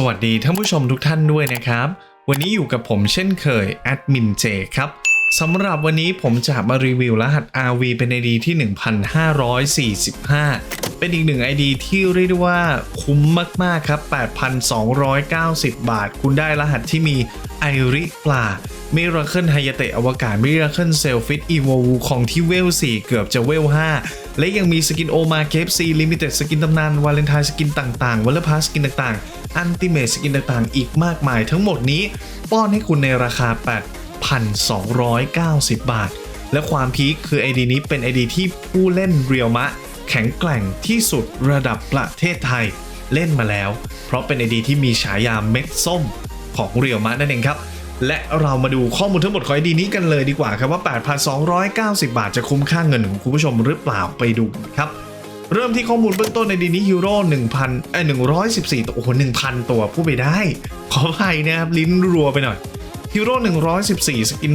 สวัสดีท่านผู้ชมทุกท่านด้วยนะครับ วันนี้อยู่กับผมเช่นเคยแอดมินเจครับสำหรับวันนี้ผมจะมารีวิวรหัส RV เป็น ID ที่ 1545 เป็นอีกหนึ่ง ID ที่เรียกได้ว่าคุ้มมาก ๆ ครับ 8,290 บาท คุณได้รหัสที่มีไอริปลามิราเคิลไฮยเตะอวกาศมิราเคิลเซลฟิตอีโววูของที่เวล 4 เกือบจะเวล 5 และยังมีสกินโอมาเคฟซีลิมิเต็ดสกินตำนาน วาเลนไทน์สกินต่างๆ วัลเลพาสกินต่างๆ อันติเมทสกินต่างๆ อีกมากมายทั้งหมดนี้ ป้อนให้คุณในราคา 8,290 บาท และความพีคคือ ID นี้เป็น ID ที่ผู้เล่นเรียวมะ แข็งแกร่งที่สุดระดับประเทศไทยเล่นมาแล้ว เพราะเป็น ID ที่มีฉายาเม็ดส้มของเรียวมะนั่นเองครับและเรามาดูข้อมูลทั้งหมดของ ID นี้กันเลยดีกว่าครับว่า 8,290 บาทจะคุ้มค่าเงินของคุณผู้ชมหรือเปล่าไปดูครับ เริ่มที่ข้อมูลเบื้องต้นในดีนี้ฮีโร่1,000เอ้อย114ตัวโอ้โห1,000ตัวพูดไปได้ ขออภัยนะครับ ลิ้นรัวไปหน่อยฮีโร่114 สกิน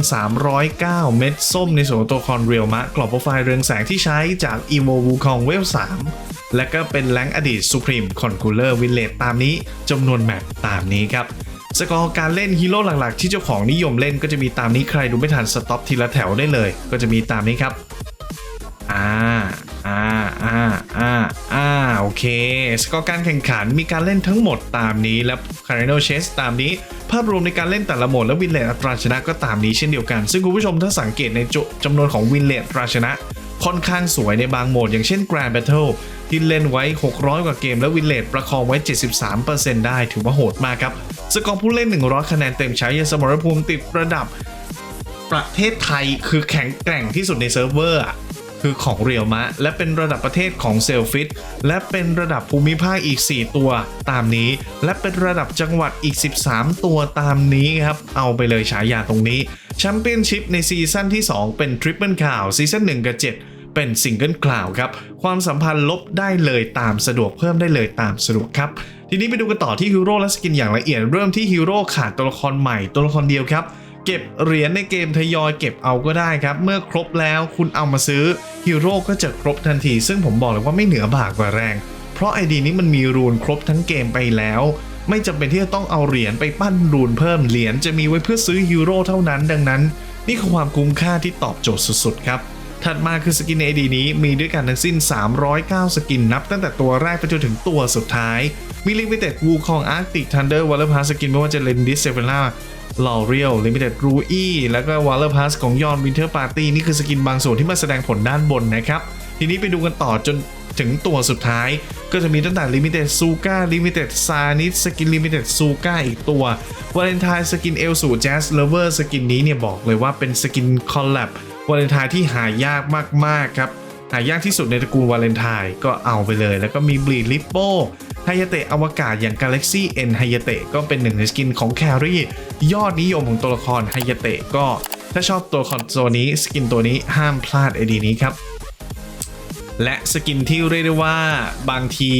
309 เม็ดส้มในส่วนของตัวคอนเรียลมะ กรอบโปรไฟล์เรืองแสงที่ใช้จาก e v o w u k o n g เวล 3 และก็เป็นแรงอดีต Supreme Conqueror Village ตามนี้จำนวนแมปตามนี้ครับ สกอร์การเล่นฮีโร่หลักๆ ที่เจ้าของนิยมเล่นก็จะมีตามนี้ใครดูไม่ทันสต็อปทีละแถวได้เลย ก็จะมีตามนี้ครับ อ่า อ่าอ่าอ่าอ่าโอเค สกอร์การแข่งขันมีการเล่นทั้งหมดตามนี้ และ Cardinal Chess ตามนี้ ภาพรวมในการเล่นแต่ละโหมดและวินเลตอัตราชนะก็ตามนี้เช่นเดียวกัน ซึ่งคุณผู้ชมถ้าสังเกตในจจำนวนของวินเลตอัตราชนะ ค่อนข้างสวยในบางโหมด อย่างเช่น Grand Battle ที่เล่นไว้ 600 กว่าเกมและวินเลตประคองไว้ 73%ได้ถือว่าโหดมากครับสกอร์ผู้เล่น 100 คะแนนเต็มใช้ยาสมรภูมิติดระดับประเทศไทยคือแข็งแกร่งที่สุดในเซิร์ฟเวอร์ คือของเรียวมะ และเป็นระดับประเทศของเซลฟิตและเป็นระดับภูมิภาคอีก 4 ตัวตามนี้ และเป็นระดับจังหวัดอีก 13 ตัวตามนี้ครับ เอาไปเลยฉายาตรงนี้แชมเปี้ยนชิพในซีซั่นที่ 2 เป็นทริปเปิลข่าวซีซั่น1กับ 7เป็นซิงเกิลคลาวครับ ความสัมพันธ์ลบได้เลยตามสะดวกเพิ่มได้เลยตามสะดวกครับ ทีนี้ไปดูกันต่อที่ฮีโร่และสกินอย่างละเอียดเริ่มที่ฮีโร่ขาดตัวละครใหม่ตัวละครเดียวครับ เก็บเหรียญในเกมทยอยเก็บเอาก็ได้ครับ เมื่อครบแล้วคุณเอามาซื้อฮีโร่ก็จะครบทันที ซึ่งผมบอกเลยว่าไม่เหนือบากกว่าแรง เพราะไอดีนี้มันมีรูนครบทั้งเกมไปแล้ว ไม่จำเป็นที่จะต้องเอาเหรียญไปปั้นรูนเพิ่มเหรียญจะมีไว้เพื่อซื้อฮีโร่เท่านั้น ดังนั้น นี่คือความคุ้มค่าที่ตอบโจทย์สุดๆครับถัดมาคือสกินใน AD นี้มีด้วยกันทั้งสิ้น 309 สกินนับตั้งแต่ตัวแรกไปจนถึงตัวสุดท้าย มีลิมิเต็ดวูคองอาร์ติกทันเดอร์วอลเลอร์พาสกินไม่ว่าจะเลนดิสเซเวล่าลอเรียลลิมิเต็ดรูอี้แล้วก็วอลเลอร์พาสของยอนวินเทอร์ปาร์ตี้นี่คือสกินบางส่วนที่มาแสดงผลด้านบนนะครับ ทีนี้ไปดูกันต่อจนถึงตัวสุดท้าย ก็จะมีตั้งแต่ลิมิเต็ดซูก้าลิมิเต็ดซานิสสกินลิมิเต็ดซูก้าอีกตัววาเลนไทน์สกินเอลสูแจสเลเวอร์สกินนี้เนี่ยบอกเลยว่าเป็นสกินคอลแลบวาเลนไทน์ที่หายากมาก ๆ ครับ หายากที่สุดในตระกูลวาเลนไทน์ก็เอาไปเลย แล้วก็มีบลีดลิปโป้ ไฮยาเตะอวกาศอย่าง Galaxy N ไฮยาเตะก็เป็นหนึ่งในสกินของแครี่ยอดนิยมของตัวละครไฮยาเตะก็ ถ้าชอบตัวละครตัวนี้สกินตัวนี้ห้ามพลาดไอดีนี้ครับและสกินที่เรียกได้ว่าบางที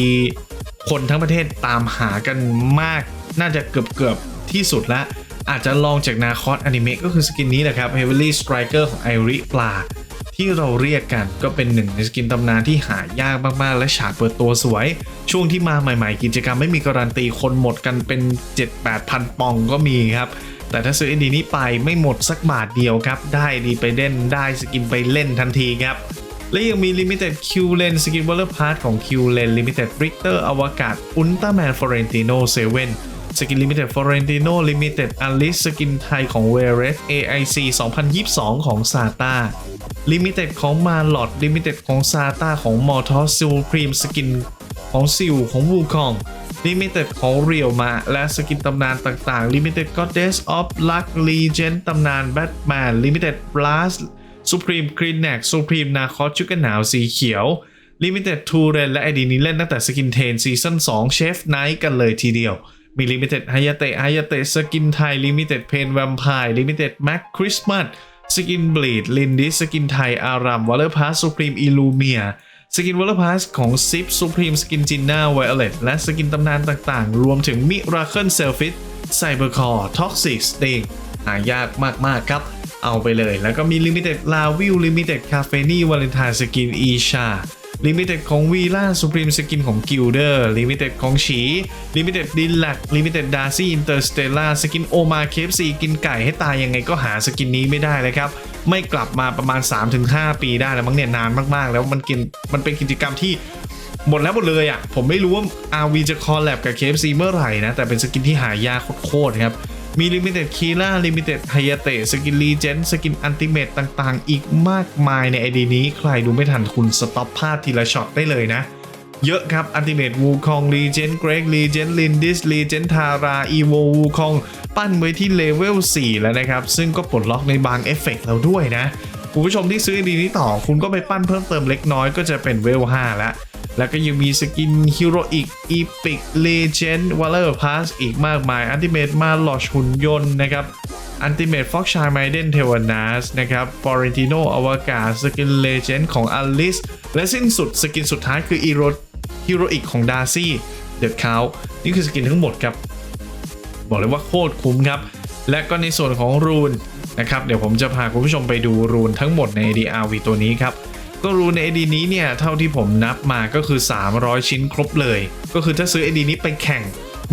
คนทั้งประเทศตามหากันมาก น่าจะเกือบเกือบที่สุดละอาจจะลองจากนาคอสอนิเมะก็คือสกินนี้แหละครับ Heavily Striker ของไอริปลา ที่เราเรียกกันก็เป็นหนึ่งในสกินตำนานที่หายากมากๆ และฉากเปิดตัวสวย ช่วงที่มาใหม่ๆ กิจกรรมไม่มีการันตีคนหมดกันเป็น 7-8พันปองก็มีครับ แต่ถ้าซื้อไอดีนี้ไปไม่หมดสักบาทเดียวครับ ได้ดีไปเล่นได้สกินไปเล่นทันทีครับและยังมี Limited Q Lens สกิน Waller Part ของ Q Lens Limited Richter อวกาศ Ultraman Florentino 7สกิน Limited Florentino Limited Alice สกินไทยของ w e r e s AIC 2022 ของ SATA ลิมิเต็ดของมาลอดลิมิเต็ดของซาตาของมอทอสซูพรีมสกินของซิลของวูคองลิมิเต็ดของเรียวมา และสกินตำนานต่างๆลิมิเต็ดก็เดสออฟลักลีเจนตำนานแบทแมนลิมิเต็ดบลัสสุพรีมกรีนแนกสุพรีมนาคอสชุกันหนาวสีเขียวลิมิเต็ดทูเรนและไอดีนี้เล่นตั้งแต่สกินเทนซีซั่น2เชฟไนท์กันเลยทีเดียวมีลิมิเต็ดฮายาเตะฮายาเตะสกินไทยลิมิเต็ดเพนแวมไพร์ลิมิเต็ดแม็กคริสต์มาส สกินบลีดลินดิสสกินไทยอารามวอลเลอร์พาสสุพรีมอิลูเมียสกินวอลเลอร์พาสของซิปสุพรีมสกินจินน่าไวโอเลตและสกินตำนานต่างๆ รวมถึงมิราเคิลเซลฟิตไซเบอร์คอร์ท็อกซิกสติงหายากมาก ๆ ครับ เอาไปเลย แล้วก็มีลิมิเต็ดลาวิลลิมิเต็ดคาเฟนีวาเลนไทน์สกินอีชา ลิมิเต็ดของวีล่าสุพรีมสกินของกิลเดอร์ลิมิเต็ดของฉีลิมิเต็ดดิลลักลิมิเต็ดดาร์ซี่อินเตอร์สเตล่าสกินโอมาเคฟซีกินไก่ให้ตายยังไงก็หาสกินนี้ไม่ได้เลยครับ ไม่กลับมาประมาณ 3-5 ปีได้แล้วมั้งเนี่ยนานมากๆ แล้วมันกินมันเป็นกิจกรรมที่หมดแล้วหมดเลยอะ ผมไม่รู้ว่า RV จะคอลแลบกับ KFC เมื่อไหร่นะ แต่เป็นสกินที่หายากโคตรครับ มี Limited k i l a Limited Hayate สกิน Legend สกิน Ultimate ต่างๆ อีกมากมายในไอดีนี้ ใครดูไม่ทันคุณสต็อปภาพทีละช็อตได้เลยนะ เยอะครับ Ultimate Wukong Legend Greg Legend Lindis Legend Tara Evo Wukong ปั้นไว้ที่เลเวล 4 แล้วนะครับ ซึ่งก็ปลดล็อกในบางเอฟเฟกต์แล้วด้วยนะคุณผู้ชมที่ซื้อดีนี้ต่อคุณก็ไปปั้นเพิ่มเติมเล็กน้อยก็จะเป็นเวล 5 แล้ว แล้วก็ยังมีสกิน Heroic Epic Legend Waller Pass อีกมากมาย Ultimate มาลอชหุ่นยนต์นะครับ Ultimate Fox s h i m a i d e n t e v a n a s นะครับ Florentino อวกาศสกิน Legend ของ Alice และสิ้นสุดสกินสุดท้ายคือ Hero Heroic ของ Darcy The Count นี่คือสกินทั้งหมดครับ บอกเลยว่าโคตรคุ้มครับ และก็ในส่วนของรูนนะครับ เดี๋ยวผมจะพาคุณผู้ชมไปดูรูนทั้งหมดใน DRV ตัวนี้ครับ ก็รูนใน AD นี้เนี่ย เท่าที่ผมนับมาก็คือ 300 ชิ้นครบเลย ก็คือถ้าซื้อ AD นี้ไปแข่ง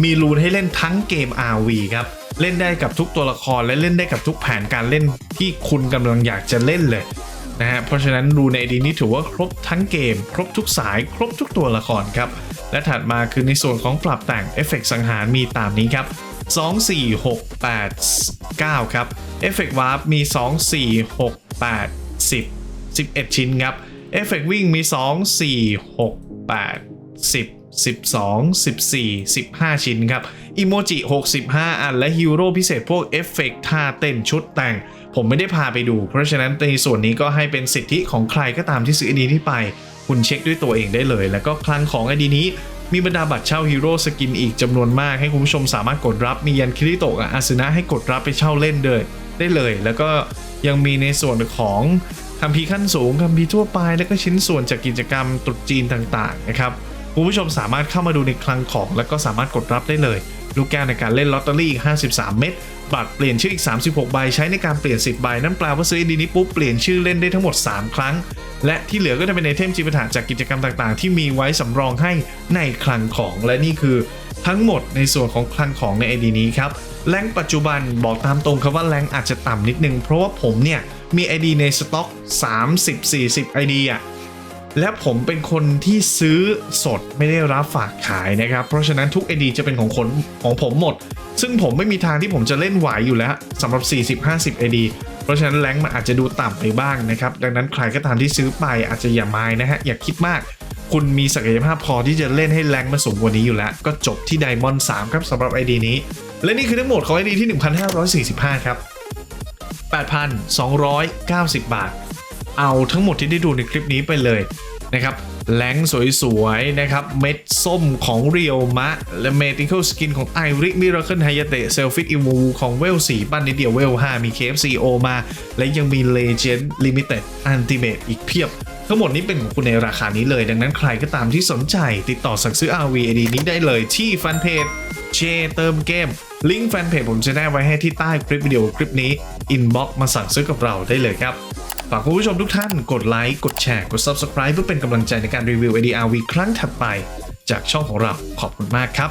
มีรูนให้เล่นทั้งเกม RV ครับ เล่นได้กับทุกตัวละครและเล่นได้กับทุกแผนการเล่นที่คุณกำลังอยากจะเล่นเลยนะฮะเพราะฉะนั้นรูในดีนี้ถือว่าครบทั้งเกม ครบทุกสายครบทุกตัวละครครับ และถัดมาคือในส่วนของปรับแต่งเอฟเฟกต์สังหารมีตามนี้ครับ2 4 6 8 9 ครับเอฟเฟกต์วาร์ปมี 2 4 6 8 10 11 ชิ้นครับเอฟเฟกต์วิ่งมี 2 4 6 8 10 12 14 15 ชิ้นครับอิโมจิ 65 อัน และฮีโร่พิเศษพวกเอฟเฟกต์ท่าเต้นชุดแต่ง ผมไม่ได้พาไปดู เพราะฉะนั้นในส่วนนี้ก็ให้เป็นสิทธิของใครก็ตามที่ซื้อไอดีนี้ไป คุณเช็คด้วยตัวเองได้เลย แล้วก็คลังของไอดีนี้ มีบรรดาบัตรเช่าฮีโร่สกินอีกจำนวนมากให้คุณผู้ชมสามารถกดรับมียันคิริโตะกับอาซึนะให้กดรับไปเช่าเล่นเลยได้เลย แล้วก็ยังมีในส่วนของ คัมภีร์ขั้นสูงคัมภีร์ทั่วไป แล้วก็ชิ้นส่วนจากกิจกรรมตรุษจีนต่างๆนะครับคุณผู้ชมสามารถเข้ามาดูในคลังของ แล้วก็สามารถกดรับได้เลย ลูกแก้วในการเล่นลอตเตอรี่อีก 53 เม็ดบัตรเปลี่ยนชื่ออีก 36 ใบใช้ในการเปลี่ยน 10 ใบ นั่นแปลว่าซื้อดีนี้ปุ๊บเปลี่ยนชื่อเล่นได้ทั้งหมด 3 ครั้ง และที่เหลือก็จะเป็นไอเทมจิปาถะจากกิจกรรมต่างๆ ที่มีไว้สำรองให้ในคลังของและนี่คือ ทั้งหมดในส่วนของคลังของในไอดีนี้ครับแรงปัจจุบันบอกตามตรงครับว่าแรงอาจจะต่ำนิดนึง เพราะว่าผมเนี่ยมี ID ในสต็อก 30-40 ID อะและผมเป็นคนที่ซื้อสดไม่ได้รับฝากขายนะครับ เพราะฉะนั้นทุก ID จะเป็นของคนของผมหมด ซึ่งผมไม่มีทางที่ผมจะเล่นไหวอยู่แล้วสำหรับ 40-50 ID เพราะฉะนั้นแรงมันอาจจะดูต่ำไปบ้างนะครับ ดังนั้นใครก็ตามที่ซื้อไปอาจจะอย่ามายนะฮะอย่าคิดมาก คุณมีศักยภาพพอที่จะเล่นให้แรงมาสูงกว่านี้อยู่แล้ว ก็จบที่ไดมอนด์3ครับสำหรับ ID นี้ และนี่คือทั้งหมดของ ID ที่ 1545 ครับ 8,290 บาท เอาทั้งหมดที่ได้ดูในคลิปนี้ไปเลยนะครับแรงสวยๆ นะครับ เม็ดส้มของเรียวมะ และเมติค a l สกินของไอริกมิราเคิลไฮยาเตะเซลฟิตอิมูของเวล4ปั้นนิดเดียวเวล5มี KFCO มา และยังมี Legend Limited Ultimate อีกเพียบ ทั้งหมดนี้เป็นของคุณในราคานี้เลย ดังนั้นใครก็ตามที่สนใจ ติดต่อสั่งซื้อ RV ID นี้ได้เลยที่แฟนเพจเจเติมเกม ลิงก์แฟนเพจผมจะได้ไว้ให้ที่ใต้คลิปวิดีโอคลิปนี้อินบ็อกมาสั่งซื้อกับเราได้เลยครับฝากคุณผู้ชมทุกท่านกดไลค์กดแชร์กด Subscribe เพื่อเป็นกำลังใจในการรีวิว ADRV ครั้งถัดไป จากช่องของเราขอบคุณมากครับ